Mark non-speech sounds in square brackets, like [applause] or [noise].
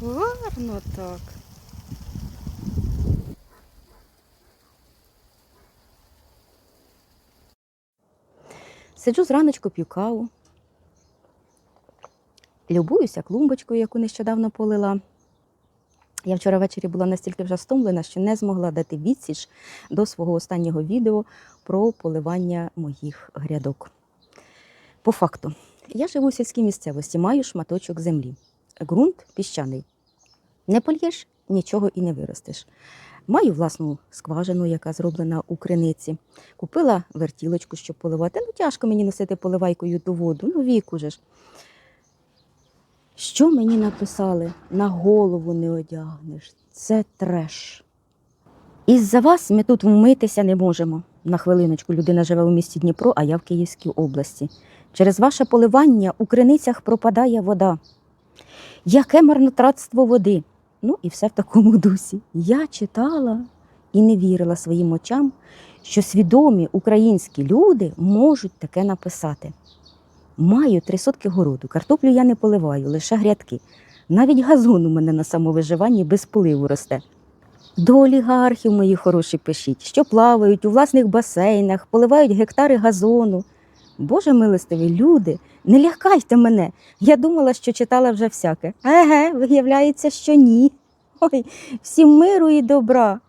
гарно так. Сиджу зраночку, п'ю каву. Любуюся клумбочкою, яку нещодавно полила. Я вчора ввечері була настільки вже стомлена, що не змогла дати відсіч до свого останнього відео про поливання моїх грядок. По факту, я живу в сільській місцевості, маю шматочок землі. Ґрунт піщаний. Не польєш, нічого і не виростеш. Маю власну скважину, яка зроблена у криниці. Купила вертілочку, щоб поливати. Ну, тяжко мені носити поливайкою ту воду, ну вік уже ж. Що мені написали? На голову не одягнеш. Це треш. Із-за вас ми тут вмитися не можемо. На хвилиночку людина живе у місті Дніпро, а я в Київській області. Через ваше поливання у криницях пропадає вода. Яке марнотратство води? Ну і все в такому [laughs] дусі. Я читала і не вірила своїм очам, що свідомі українські люди можуть таке написати. Маю три сотки городу, картоплю я не поливаю, лише грядки. Навіть газон у мене на самовиживанні без поливу росте. До олігархів, мої хороші, пишіть, що плавають у власних басейнах, поливають гектари газону. Боже милостиві, люди, не лякайте мене. Я думала, що читала вже всяке. Еге, виявляється, що ні. Ой, всім миру і добра.